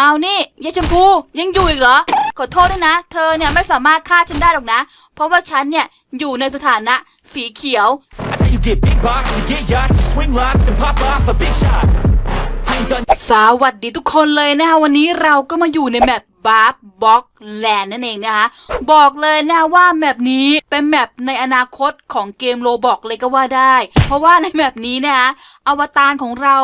เอานี่ยายชมพูยังอยู่อีกเหรอ ขอโทษด้วยนะ เธอเนี่ยไม่สามารถฆ่าฉันได้หรอกนะ เพราะว่าฉันเนี่ยอยู่ในสถานะสีเขียว That's how you get big box, you get yachts, you swing lots and pop off a big shot. I ain't done สวัสดีทุกคนเลยนะคะวันนี้เราก็มาอยู่ในแมป บาร์บ็อกแลนด์นั่นเองนะคะ บอกเลยนะว่าแมปนี้เป็นแมปในอนาคตของเกมโรบอกเลยก็ว่าได้ เพราะว่าในแมปนี้นะคะอวตารของเรา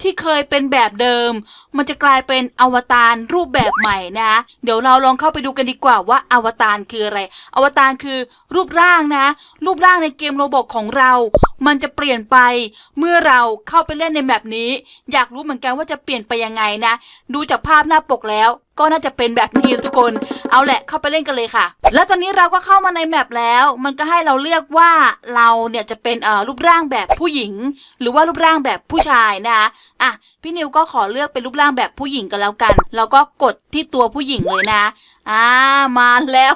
ที่เคยเป็นแบบเดิม มันจะกลายเป็นอวตารรูปแบบใหม่นะคะเดี๋ยวเราลองเข้าไปดูกันดีกว่าว่าอวตารคืออะไร อวตารคือรูปร่างนะ รูปร่างในเกมโรบอกของเรา มันจะเปลี่ยนไปเมื่อเราเข้าไปเล่นในแมปนี้ อยากรู้เหมือนกันว่าจะเปลี่ยนไปยังไงนะ ดูจากภาพหน้าปกแล้วก็น่าจะเป็นแบบนี้ทุกคน เอาแหละเข้าไปเล่นกันเลยค่ะ แล้วตอนนี้เราก็เข้ามาในแมปแล้ว มันก็ให้เราเลือกว่าเราเนี่ยจะเป็นเอ่อรูปร่างแบบผู้หญิง หรือว่ารูปร่างแบบผู้ชายนะคะอะพี่นิวก็ขอเลือกเป็นรูปร่างแบบผู้หญิงกันแล้วกัน แล้วก็กดที่ตัวผู้หญิงเลยนะอ่ามาแล้ว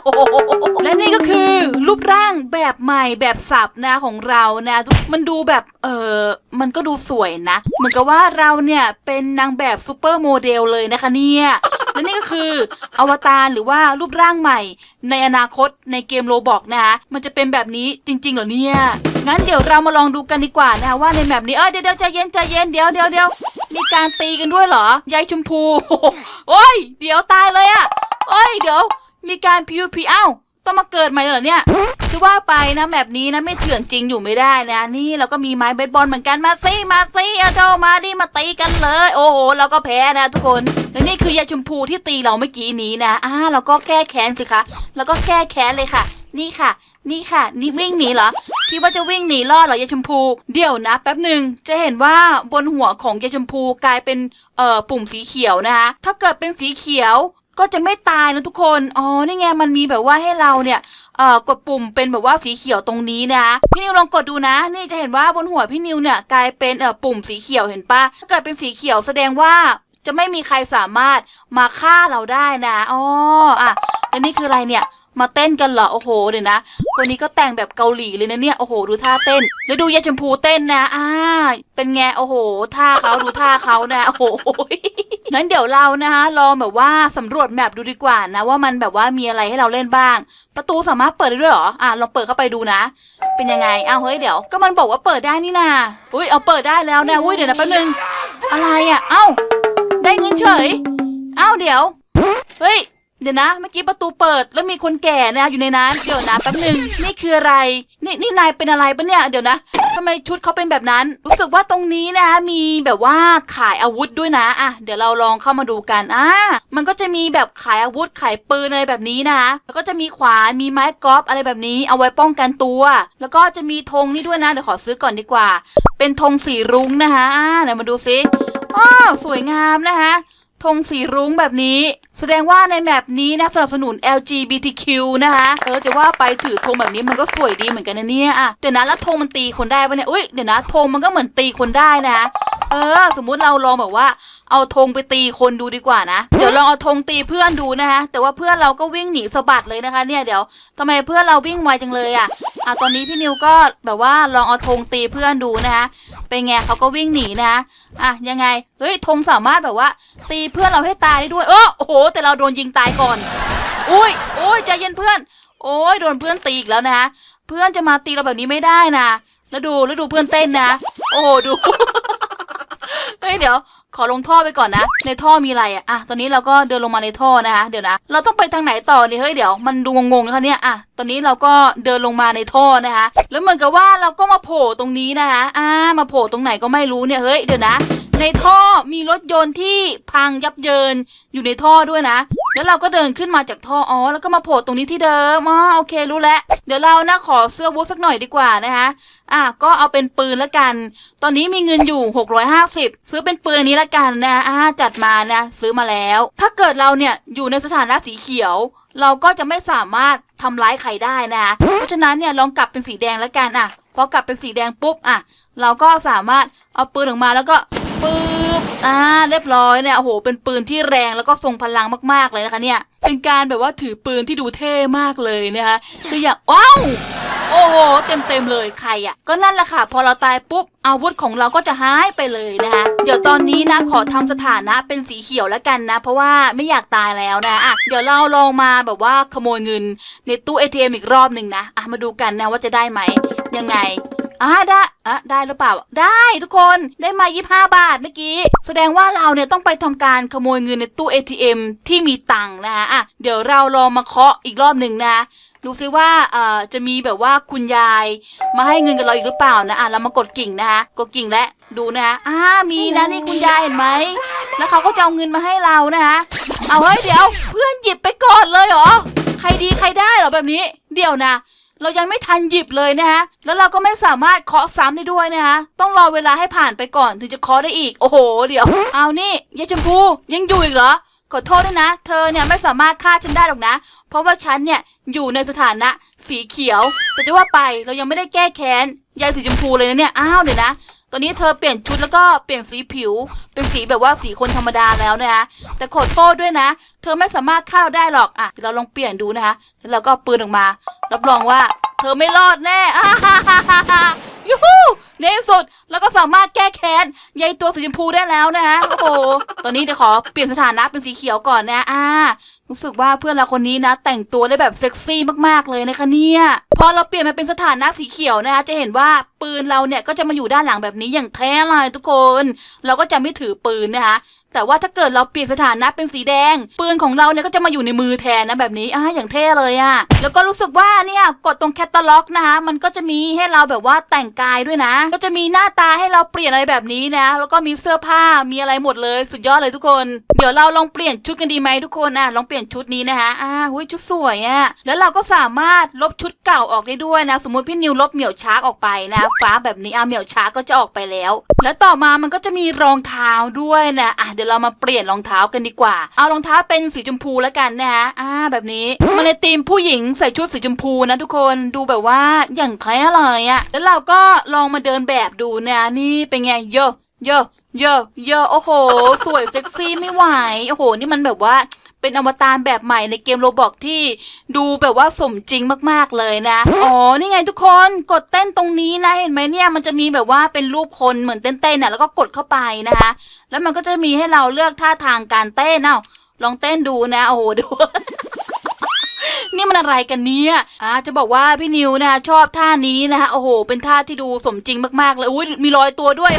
และนี่ก็คือรูปร่างแบบใหม่แบบสับนะของเรานะ มันดูแบบเออมันก็ดูสวยนะ เหมือนกับว่าเราเนี่ยเป็นนางแบบซูเปอร์โมเดลเลยนะคะเนี่ย และนี่ก็คืออวตารหรือว่ารูปร่างใหม่ ในอนาคตในเกมโรบอกนะคะมันจะเป็นแบบนี้จริงๆเหรอเนี่ยงั้นเดี๋ยวเรามาลองดูกันดีกว่านะคะว่าในแบบนี้เออเดี๋ยวเดี๋ยวใจเย็นใจเย็นเดี๋ยวเดี๋ยวเดี๋ยวมีการตีกันด้วยเหรอยายชมพูโอ้ยเดี๋ยวตายเลยอะโอ้ยเดี๋ยว มีการพิวพีเอ้า ต้องมาเกิดใหม่เหรอเนี่ยคือว่าไปนะแบบนี้นะไม่เถื่อนจริงอยู่ไม่ได้นะนี่เราก็มีไม้เบสบอลเหมือนกันมาสิมาสิเอาเจ้ามาดิมาตีกันเลย โอ้โหเราก็แพ้นะทุกคนและนี่คือยาชมพูที่ตีเราเมื่อกี้นี้นะอ่าเราก็แก้แค้นสิคะแล้วก็แก้แค้นเลยค่ะ นี่ค่ะ นี่ค่ะ นี่วิ่งหนีเหรอคิดว่าจะวิ่งหนีรอดเหรอยายชมพู เดี๋ยวนะ แป๊บหนึ่งจะเห็นว่าบนหัวของยายชมพูกลายเป็นเอ่อปุ่มสีเขียวนะคะ ถ้าเกิดเป็นสีเขียว ก็จะไม่ตายนะทุกคน อ๋อ นี่ไง มันมีแบบว่าให้เราเนี่ย เอ่อ กดปุ่มเป็นแบบว่าสีเขียวตรงนี้นะพี่นิวลองกดดูนะ นี่จะเห็นว่าบนหัวพี่นิวเนี่ยกลายเป็นเอ่อปุ่มสีเขียวเห็นปะถ้าเกิดเป็นสีเขียวแสดงว่าจะไม่มีใครสามารถมาฆ่าเราได้นะ อ๋อ อะแล้วนี่คืออะไรเนี่ย มาเต้นกันเหรอ โอ้โห เดี๋ยวนะ คนนี้ก็แต่งแบบเกาหลีเลยนะเนี่ย โอ้โห ดูท่าเต้น แล้วดูยายชมพูเต้นนะ อ่า เป็นไง โอ้โห ท่าเขาดูท่าเขานะ โอ้โห งั้นเดี๋ยวเรานะคะลองแบบว่าสำรวจแมปดูดีกว่านะ ว่ามันแบบว่ามีอะไรให้เราเล่นบ้าง ประตูสามารถเปิดได้ด้วยเหรออะลองเปิดเข้าไปดูนะ เป็นยังไงอ้าวเฮ้ยเดี๋ยวก็มันบอกว่าเปิดได้นี่นาอุ้ยเอาเปิดได้แล้วนะอุ้ยเดี๋ยวนะแป๊บนึงอะไรอะเอ้าได้เงินเฉยเอ้าเดี๋ยว เฮ้ย เดี๋ยวนะ เมื่อกี้ประตูเปิดแล้วมีคนแก่นะอยู่ในนั้นเดี๋ยวนะแป๊บหนึ่งนี่คืออะไร นี่นี่นายเป็นอะไรปะเนี่ยเดี๋ยวนะทำไมชุดเขาเป็นแบบนั้น รู้สึกว่าตรงนี้นะมีแบบว่าขายอาวุธด้วยนะอะเดี๋ยวเราลองเข้ามาดูกันอ่ามันก็จะมีแบบขายอาวุธขายปืนอะไรแบบนี้นะแล้วก็จะมีขวานมีไม้กอล์ฟอะไรแบบนี้ เอาไว้ป้องกันตัว แล้วก็จะมีธงนี่ด้วยนะเดี๋ยวขอซื้อก่อนดีกว่า เป็นธงสีรุ้งนะคะอ่าเดี๋ยวมาดูซิอ้าวสวยงามนะคะธงสีรุ้งแบบนี้ แสดงว่าในแมปนี้นะสนับสนุน LGBTQ นะคะเออจะว่าไปถือธงแบบนี้มันก็สวยดีเหมือนกันนะเนี่ยอะเดี๋ยวนะแล้วธงมันตีคนได้ปะเนี่ยอุ้ยเดี๋ยวนะธงมันก็เหมือนตีคนได้นะเออ สมมุติเราลองแบบว่าเอาธงไปตีคนดูดีกว่านะ เดี๋ยวลองเอาธงตีเพื่อนดูนะคะแต่ว่าเพื่อนเราก็วิ่งหนีสะบัดเลยนะคะ เนี่ยเดี๋ยวทำไมเพื่อนเราวิ่งไวจังเลยอะ อะตอนนี้พี่นิวก็แบบว่าลองเอาธงตีเพื่อนดูนะคะเป็นไงเขาก็วิ่งหนีนะอะยังไงเฮ้ยธงสามารถแบบว่า ตีเพื่อนเราให้ตายได้ด้วยเออโอ้โห แต่เราโดนยิงตายก่อน อุ้ยอุ้ยใจเย็นเพื่อน โอ้ยโดนเพื่อนตีอีกแล้วนะเพื่อนจะมาตีเราแบบนี้ไม่ได้นะแล้วดูแล้วดูเพื่อนเต้นนะ โอ้โหดูเฮ้ยเดี๋ยว ขอลงท่อไปก่อนนะ ในท่อมีอะไรอะอะตอนนี้เราก็เดินลงมาในท่อนะคะ เดี๋ยวนะ เราต้องไปทางไหนต่อเนี่ยเฮ้ยเดี๋ยวมันดูงงๆนะคะเนี่ยอะตอนนี้เราก็เดินลงมาในท่อนะคะ แล้วเหมือนกับว่าเราก็มาโผล่ตรงนี้นะคะอ่ามาโผล่ตรงไหนก็ไม่รู้เนี่ยเฮ้ยเดี๋ยวนะ ในท่อมีรถยนต์ที่พังยับเยินอยู่ในท่อด้วยนะ แล้วเราก็เดินขึ้นมาจากท่ออ๋อแล้วก็มาโผล่ตรงนี้ที่เดิมอ๋อโอเครู้แล้วเดี๋ยวเรานะขอเสื้อวูสักหน่อยดีกว่านะคะอะก็เอาเป็นปืนละกัน ตอนนี้มีเงินอยู่ 650 ซื้อเป็นปืนอันนี้ละกันนะอ่าจัดมานะซื้อมาแล้ว ถ้าเกิดเราเนี่ยอยู่ในสถานะสีเขียว เราก็จะไม่สามารถทำร้ายใครได้นะคะเพราะฉะนั้นเนี่ยลองกลับเป็นสีแดงละกันอะพอกลับเป็นสีแดงปุ๊บอะเราก็สามารถเอาปืนออกมาแล้วก็ ปึ๊บอ่าเรียบร้อยเนี่ยโอ้โห เป็นปืนที่แรงแล้วก็ทรงพลังมากๆเลยนะคะเนี่ย เป็นการแบบว่าถือปืนที่ดูเท่มากเลยนะคะคืออย่างว้าวโอ้โห เต็มเต็มๆเลยใครอะ ก็นั่นแหละค่ะ พอเราตายปุ๊บอาวุธของเราก็จะหายไปเลยนะคะ เดี๋ยวตอนนี้นะขอทำสถานะเป็นสีเขียวแล้วกันนะ เพราะว่าไม่อยากตายแล้วนะอะเดี๋ยวเราลองมาแบบว่าขโมยเงินในตู้ ATM อีกรอบหนึ่งนะอะมาดูกันนะว่าจะได้ไหมยังไง อ่าได้อะได้หรือเปล่า ได้ทุกคนได้มา 25 บาทเมื่อกี้ แสดงว่าเราเนี่ยต้องไปทำการขโมยเงินในตู้ ATM ที่มีตังค์นะคะอะเดี๋ยวเราลองมาเคาะอีกรอบหนึ่งนะดูซิว่าเอ่อจะมีแบบว่าคุณยายมาให้เงินกับเราอีกหรือเปล่านะอะเรามากดกิ่งนะคะกดกิ่งและดูนะคะอ่ามีนะนี่คุณยายเห็นไหมแล้วเขาก็จะเอาเงินมาให้เรานะคะเอาเฮ้ยเดี๋ยว เพื่อนหยิบไปก่อนเลยเหรอใครดีใครได้เหรอแบบนี้ เดี๋ยวนะ เรายังไม่ทันหยิบเลยนะคะแล้วเราก็ไม่สามารถเคาะซ้ำได้ด้วยนะคะต้องรอเวลาให้ผ่านไปก่อนถึงจะเคาะได้อีก โอ้โห เดี๋ยว เอานี่ยายชมพูยังอยู่อีกเหรอ ขอโทษด้วยนะ เธอเนี่ยไม่สามารถฆ่าฉันได้หรอกนะ เพราะว่าฉันเนี่ยอยู่ในสถานะสีเขียว แต่จะว่าไปเรายังไม่ได้แก้แค้นยายสีชมพูเลยนะเนี่ย อ้าวเดี๋ยวนะ ตอนนี้เธอเปลี่ยนชุดแล้วก็เปลี่ยนสีผิว เป็นสีแบบว่าสีคนธรรมดาแล้วนะคะ แต่ขอโทษด้วยนะ เธอไม่สามารถฆ่าเราได้หรอกอะเราลองเปลี่ยนดูนะคะแล้วเราก็ปืนออกมา รับรองว่า เธอไม่รอดแน่อ่าฮ่าฮ่าฮ่าฮ่ายูฮูในที่สุดเราก็สามารถแก้แค้นยายตัวสีชมพูได้แล้วนะคะโอ้โหตอนนี้เดี๋ยวขอเปลี่ยนสถานะเป็นสีเขียวก่อนนะอ่า รู้สึกว่าเพื่อนเราคนนี้นะ แต่งตัวได้แบบเซ็กซี่มากๆเลยนะคะเนี่ยพอเราเปลี่ยนมาเป็นสถานะสีเขียวนะคะจะเห็นว่าปืนเราเนี่ยก็จะมาอยู่ด้านหลังแบบนี้อย่างแท้เลยทุกคน เราก็จะไม่ถือปืนนะคะ แต่ว่าถ้าเกิดเราเปลี่ยนสถานะเป็นสีแดง ปืนของเราเนี่ยก็จะมาอยู่ในมือแทนนะแบบนี้อะอย่างเท่เลยอะ่ะแล้วก็รู้สึกว่าเนี่ยกดตรงแคตตาล็อกนะคะมันก็จะมีให้เราแบบว่าแต่งกายด้วยนะ ก็จะมีหน้าตาให้เราเปลี่ยนอะไรแบบนี้นะ แล้วก็มีเสื้อผ้ามีอะไรหมดเลย สุดยอดเลยทุกคน เดี๋ยวเราลองเปลี่ยนชุดกันดีไหมทุกคนอะลองเปลี่ยนชุดนี้นะคะอ่าหุ้ยชุดสวยอะ่ะแล้วเราก็สามารถลบชุดเก่าออกได้ด้วยนะ สมมติพี่นิวลบเหมี่ยวชาร์กออกไปนะ ฟ้าแบบนี้อะเหมี่ยวชาร์กก็จะออกไปแล้ว แล้วต่อมามันก็จะมีรองเท้าด้วยนะอะเดี๋ยวเรามาเปลี่ยนรองเท้ากันดีกว่า เอารองเท้าเป็นสีชมพูแล้วกันนะฮะอ่าแบบนี้มาในธีมผู้หญิงใส่ชุดสีชมพูนะทุกคนดูแบบว่าอย่างแท้เลยอะแล้วเราก็ลองมาเดินแบบดูนะนี่เป็นไงเยอะเยอะเยอะเยอะโอ้โห สวยเซ็กซี่ไม่ไหวโอ้โห นี่มันแบบว่า เป็นอวตารแบบใหม่ในเกมโรบอกที่ดูแบบว่าสมจริงมากๆเลยนะ อ๋อ นี่ไงทุกคนกดเต้นตรงนี้นะ เห็นไหมเนี่ยมันจะมีแบบว่าเป็นรูปคนเหมือนเต้นๆน่ะแล้วก็กดเข้าไปนะคะ แล้วมันก็จะมีให้เราเลือกท่าทางการเต้นเอ้าลองเต้นดูนะ โอ้โหดูนี่มันอะไรกันเนี่ยอ่าจะบอกว่าพี่นิวนะคะชอบท่านี้นะคะโอ้โห เป็นท่าที่ดูสมจริงมากๆเลย อุ้ยมีรอยตัวด้วย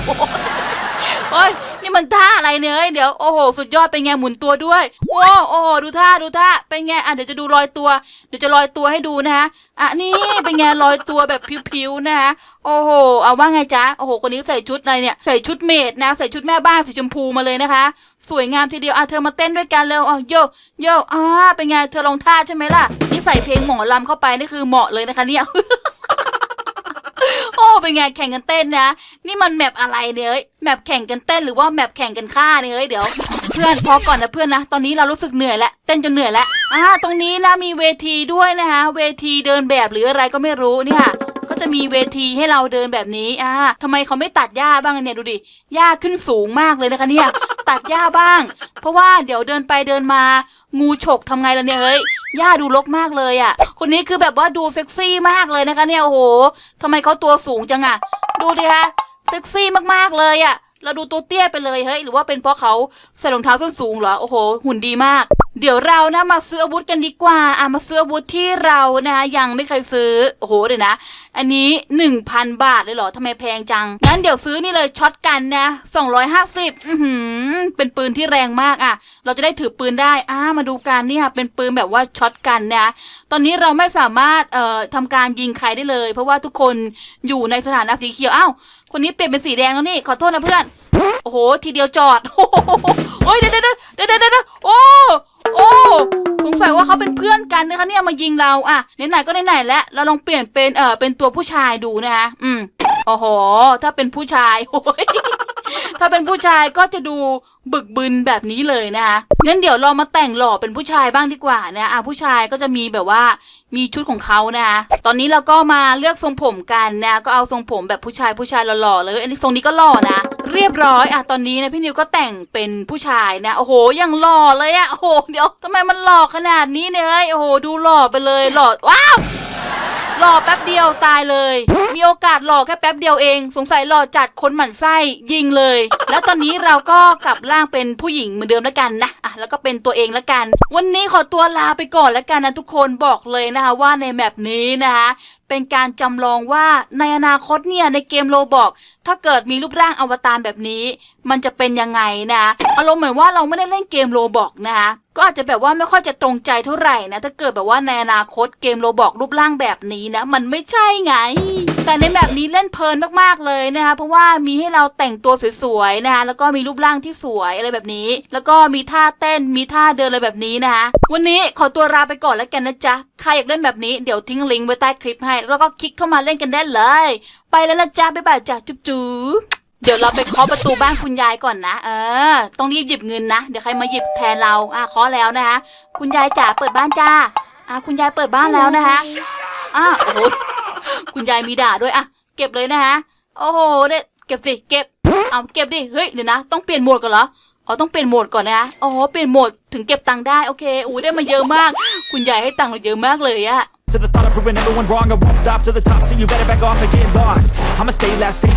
โอ้ย มันท่าอะไรเนี่ยเอ้ยเดี๋ยวโอ้โหสุดยอดเป็นไงหมุนตัวด้วย โอ้โอ้โหดูท่าดูท่าเป็นไงอะเดี๋ยวจะดูรอยตัว เดี๋ยวจะลอยตัวให้ดูนะคะอะนี่เป็นไงลอยตัวแบบผิวๆนะคะโอ้โหเอาว่าไงจ๊ะโอ้โหคนนี้ใส่ชุดอะไรเนี่ยใส่ชุดเมดนะใส่ชุดแม่บ้านสีชมพูมาเลยนะคะ สวยงามทีเดียวอะเธอมาเต้นด้วยกันเร็วอ๋อโยโยอ่าเป็นไงเธอลองท่าใช่ไหมล่ะนี่ใส่เพลงหมอลำเข้าไปนี่คือเหมาะเลยนะคะเนี่ย เป็นไงแข่งกันเต้นนะ นี่มันแมปอะไรเนี่ยเอ้ยแมปแข่งกันเต้นหรือว่าแมปแข่งกันฆ่าเนี่ยเอ้ยเดี๋ยว เพื่อนพอก่อนนะเพื่อนนะ ตอนนี้เรารู้สึกเหนื่อยแล้วเต้นจนเหนื่อยแล้วอ่าตรงนี้นะมีเวทีด้วยนะคะเวทีเดินแบบหรืออะไรก็ไม่รู้เนี่ยก็จะมีเวทีให้เราเดินแบบนี้อ่าทำไมเขาไม่ตัดหญ้าบ้างเนี่ยดูดิหญ้าขึ้นสูงมากเลยนะคะเนี่ยตัดหญ้าบ้าง เพราะว่าเดี๋ยวเดินไปเดินมางูฉกทำไงล่ะเนี่ยเฮ้ย ย่าดูรกมากเลยอะ่ะ คนนี้คือแบบว่าดูเซ็กซี่มากเลยนะคะ เนี่ยโอ้โหทำไมเขาตัวสูงจังอะ่ะ ดูดิคะเซ็กซี่มากๆเลยอะ่ะ เราดูตัวเตี้ยไปเลยเฮ้ยหรือว่าเป็นเพราะเขาใส่รองเท้าส้นสูงเหรอโอ้โห หุ่นดีมาก เดี๋ยวเรานะมาซื้ออาวุธกันดีกว่าอะมาซื้ออาวุธที่เรานะยังไม่เคยซื้อโอ้โหเดี๋ยวนะ อันนี้หนึ่งพันบาทเลยเหรอทำไมแพงจังงั้นเดี๋ยวซื้อนี่เลยช็อตกันนะสองร้อยห้าสิบอือหือเป็นปืนที่แรงมากอะ เราจะได้ถือปืนได้อ่ามาดูกันเนี่ยเป็นปืนแบบว่าช็อตกันนะ อนนี้เราไม่สามารถเอ่อทำการยิงใครได้เลย เพราะว่าทุกคนอยู่ในสถานะสีเขียวอ้าวคนนี้เปลี่ยนเป็นสีแดงแล้วนี่ขอโทษนะเพื่อนโอ้โห ทีเดียวจอดโอ้โหโอ้ยเดี๋ยวเดี๋ยวเดี๋ยวเดี๋ยวเดี๋ยวโอ้โอ้สงสัยว่าเขาเป็นเพื่อนกันนะคะเนี่ยมายิงเราอะไหนๆก็ไหนๆแล้วเราลองเปลี่ยนเป็นเออเป็นตัวผู้ชายดูนะคะอืมโอ้โห ถ้าเป็นผู้ชายโอ้ย ถ้าเป็นผู้ชายก็จะดูบึกบึนแบบนี้เลยนะคะงั้นเดี๋ยวเรามาแต่งหล่อเป็นผู้ชายบ้างดีกว่านะอะผู้ชายก็จะมีแบบว่ามีชุดของเขานะคะตอนนี้เราก็มาเลือกทรงผมกันนะก็เอาทรงผมแบบผู้ชายผู้ชายหล่อๆเลยอันนี้ทรงนี้ก็หล่อนะ เรียบร้อยอะตอนนี้นะพี่นิวก็แต่งเป็นผู้ชายนะโอ้โหยังหล่อเลยอะโอ้โหเดี๋ยวทำไมมันหล่อขนาดนี้เนี่ยเฮ้ยโอ้โหดูหล่อไปเลยหล่อว้าว หล่อแป๊บเดียวตายเลย มีโอกาสหล่อแค่แป๊บเดียวเอง สงสัยหล่อจัดคนหมั่นไส้ยิงเลย แล้วตอนนี้เราก็กลับร่างเป็นผู้หญิงเหมือนเดิมแล้วกันนะอะแล้วก็เป็นตัวเองแล้วกัน วันนี้ขอตัวลาไปก่อนแล้วกันนะทุกคนบอกเลยนะคะว่าในแมปนี้นะคะเป็นการจำลองว่าในอนาคตเนี่ยในเกมโลบอกถ้าเกิดมีรูปร่างอวตารแบบนี้ มันจะเป็นยังไงนะอารมณ์เหมือนว่าเราไม่ได้เล่นเกมโลบอกนะคะก็อาจจะแบบว่าไม่ค่อยจะตรงใจเท่าไหร่นะถ้าเกิดแบบว่าในอนาคตเกมโลบอกรูปร่างแบบนี้นะ มันไม่ใช่ไง แต่ในแบบนี้เล่นเพลินมากๆเลยนะคะเพราะว่ามีให้เราแต่งตัวสวยๆนะคะแล้วก็มีรูปร่างที่สวยอะไรแบบนี้ แล้วก็มีท่าเต้นมีท่าเดินอะไรแบบนี้นะคะวันนี้ขอตัวลาไปก่อนแล้วกันนะจ๊ะใครอยากเล่นแบบนี้เดี๋ยวทิ้งลิงก์ไว้ใต้คลิปให้แล้วก็คลิกเข้ามาเล่นกันได้เลย ไปแล้วนะจ๊ะบ๊ายบายจ้ะจุ๊บจุ๊บเดี๋ยวเราไปเคาะประตูบ้านคุณยายก่อนนะ เออ ต้องรีบหยิบเงินนะ เดี๋ยวใครมาหยิบแทนเรา อะเคาะแล้วนะคะ คุณยายจ๋าเปิดบ้านจ้า อะคุณยายเปิดบ้านแล้วนะคะอะโอ้โห คุณยายมีด่าด้วย อะ เก็บเลยนะคะ โอ้โหเด็เก็บสิ เก็บ เอาเก็บดิ เฮ้ย เดี๋ยวนะ ต้องเปลี่ยนโหมดก่อนเหรอ อ๋อ ต้องเปลี่ยนโหมดก่อนนะคะอ้โหเปลี่ยนโหมดถึงเก็บตังค์ได้ โอเค อู้ได้มาเยอะมาก คุณยายให้ตังค์เราเยอะมากเลยอะ To the thought of proving everyone wrong, I won't stop to the top, so you better back off and get lost. I'ma stay loud, stay